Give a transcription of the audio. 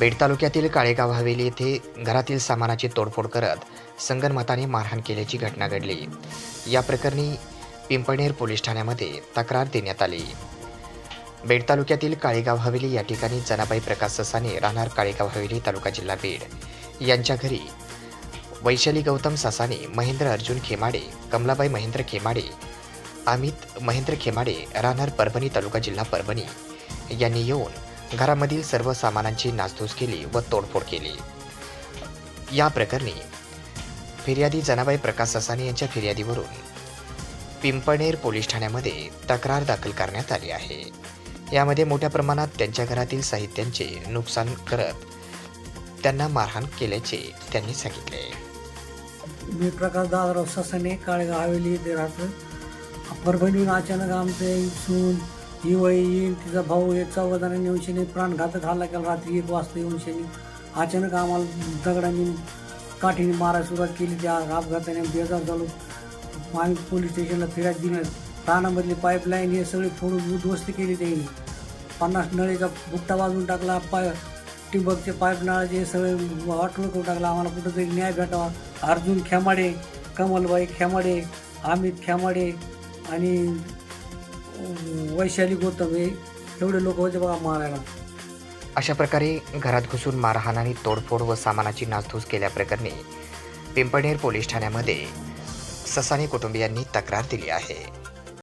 Bed तालुक्यातील काळेगाव हवेली येथे घरातील सामानाची तोडफोड करत संगनमताने मारहाण केल्याची घटना घडली. या प्रकरणी पिंपणेर पोलीस ठाण्यामध्ये तक्रार देण्यात आली. बेड तालुक्यातील काळेगाव हवेली या ठिकाणी जनाबाई प्रकाश ससाने राहणार काळेगाव हवेली तालुका जिल्हा बीड. यांच्या घरी वैशाली गौतम ससाने महेंद्र अर्जुन खेमाडे कमलाबाई महेंद्र खेमाडे अमित महेंद्र खेमाडे राहणार परभणी तालुका जिल्हा परभणी. यांनी येऊन घरामधील सर्व सामानांची नासधूस केली व तोडफोड केली. या प्रकरणी फिर्यादी जनाबाई प्रकाश ससाने यांच्या फिर्यादीवरून पिंपणेर पोलीस ठाण्यामध्ये तक्रार दाखल करण्यात आली आहे. यामध्ये मोठ्या प्रमाणात त्यांच्या घरातील साहित्यांचे नुकसान करत त्यांना मारहाण केल्याचे त्यांनी सांगितले. मी प्रकाश दादराव ससाने काळेगाव हवेली येथे राहतो परभणीहून अचानक आमचे इथून ही वय येईल तिचा भाऊ एक चौघजणांनी येऊन शनी प्राणघातक हल्ला केला रात्री एक वाजता येऊन अचानक आम्हाला दगडांनी काठीने मारायला सुरुवात केली. त्या अपघाताने बेजार झालो. आम्ही पोलीस स्टेशनला फिर्याद दिली. रानामधली पाईपलाईन हे सगळे फोडून उद्ध्वस्त केली त्यांनी. पन्नास नळीचा बुट्टा वाजवून टाकला पाय टिंबकचे पाईप नळाचे हे सगळे वाटोळ करून टाकला. आम्हाला कुठंतरी न्याय भेटावा. अर्जुन खेमाडे कमलबाई खेमाडे अमित खेमाडे आणि वैशाली गौतम हे एवढे लोक होते बघा मारायला. अशा प्रकारे घरात घुसून मारहाण आणि तोडफोड व सामानाची नासधूस केल्याप्रकरणी पिंपणेर पोलीस ठाण्यामध्ये ससाने कुटुंबियांनी तक्रार दिली आहे.